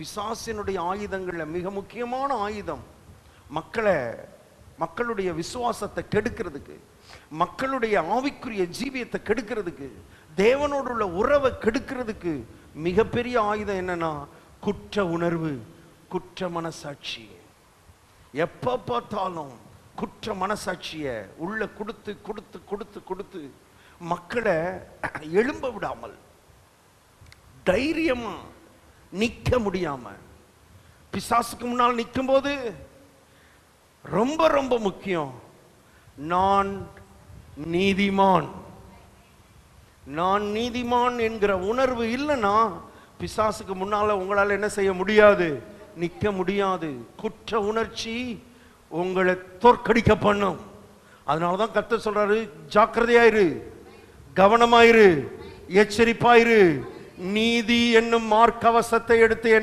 பிசாசினுடைய ஆயுதங்களில் மிக முக்கியமான ஆயுதம் மக்களை மக்களுடைய விசுவாசத்தை கெடுக்கிறதுக்கு மக்களுடைய ஆவிக்குரிய ஜீவியத்தை கெடுக்கிறதுக்கு தேவனோடு உள்ள உறவை கெடுக்கிறதுக்கு மிகப்பெரிய ஆயுதம் என்னன்னா குற்ற உணர்வு குற்ற மனசாட்சி எப்ப பார்த்தாலும் குற்ற மனசாட்சிய உள்ள கொடுத்து கொடுத்து கொடுத்து கொடுத்து மக்களை எழும்ப விடாமல் தைரியமா நிக்க முடியாம. பிசாசுக்கு முன்னால் நிற்கும் போது ரொம்ப ரொம்ப முக்கியம். நான் நீதிமான். நான் நீதிமான் என்கிற உணர்வு இல்லைன்னா பிசாசுக்கு முன்னால உங்களால் என்ன செய்ய முடியாது? நிற்க முடியாது. குற்ற உணர்ச்சி உங்களை தோற்கடிக்க பண்ணும். அதனாலதான் கத்த சொல்றாரு ஜாக்கிரதையாயிரு. கவனமாயிரு. எச்சரிப்பாயிரு. நீதி என்னும் மார்க்கவசத்தை எடுத்து என்ன